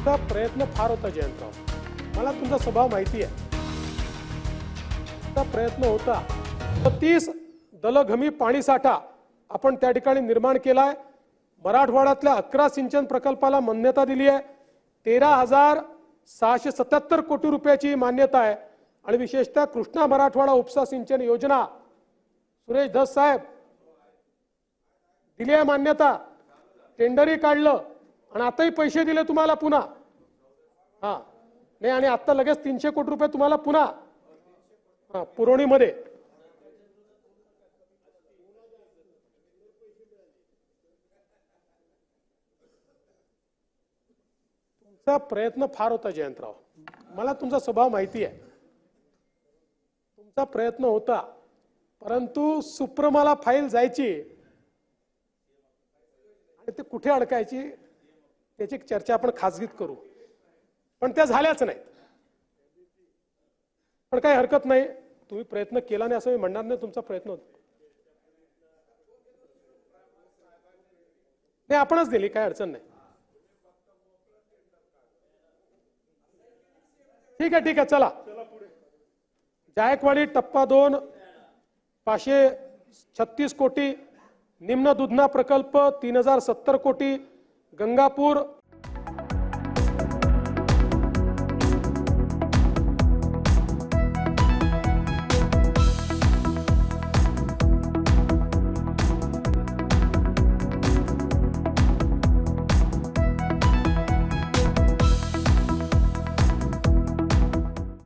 तुमचा प्रयत्न फार होता जयंतराव. मला तुमचा स्वभाव माहिती आहे प्रयत्न होता. तीस दलघमी पाणीसाठा आपण त्या ठिकाणी निर्माण केलाय. मराठवाड्यातल्या अकरा सिंचन प्रकल्पाला मान्यता दिली आहे. तेरा हजार सहाशे सत्याहत्तर कोटी रुपयाची मान्यता आहे. आणि विशेषतः कृष्णा मराठवाडा उपसा सिंचन योजना सुरेश धस साहेब दिली आहे मान्यता. टेंडरही काढलं. आणि आताही पैसे दिले तुम्हाला पुन्हा. हा. नाही आणि आता लगेच तीनशे कोटी रुपये तुम्हाला पुन्हा. हा पुरवणीमध्ये. तुमचा प्रयत्न फार होता जयंतराव. मला तुमचा स्वभाव माहिती आहे. तुमचा प्रयत्न होता. परंतु सुप्रमाला फाईल जायची. आणि ते कुठे अडकायची? त्याची चर्चा आपण खाजगीत करू. पण त्या झाल्याच नाहीत. पण काही हरकत नाही. तुम्ही प्रयत्न केला नाही असं मी म्हणणार नाही. तुमचा प्रयत्न होता. नाही आपणच दिली. काय अडचण नाही. ठीक आहे ठीक आहे. चला. जायकवाडी टप्पा दोन पाचशे छत्तीस कोटी निम्न दुधना प्रकल्प तीन हजार सत्तर कोटी गंगापूर